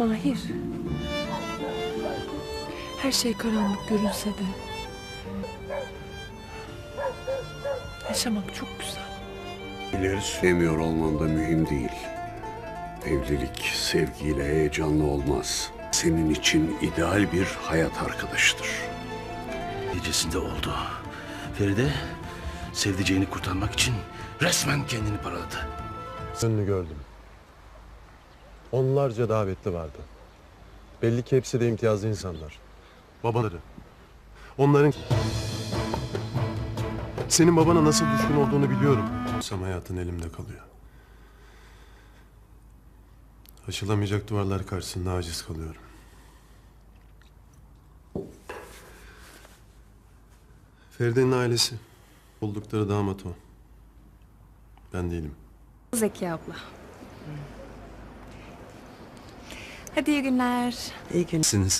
Mahir. Her şey karanlık görünse de... Yaşamak çok güzel. İleri sevmiyor olman da mühim değil. Evlilik sevgiyle heyecanlı olmaz. Senin için ideal bir hayat arkadaşıdır. Gecesinde oldu. Feride sevdiceğini kurtarmak için resmen kendini paraladı. Önünü gördüm. Onlarca davetli vardı. Belli ki hepsi de imtiyazlı insanlar. Babaları. Onların... Senin babana nasıl düşkün olduğunu biliyorum. Sam hayatın elimde kalıyor. Aşılamayacak duvarlar karşısında aciz kalıyorum. Feride'nin ailesi. Buldukları damat o. Ben değilim. Zeki abla. Hadi iyi günler. İyi gün. Siniz.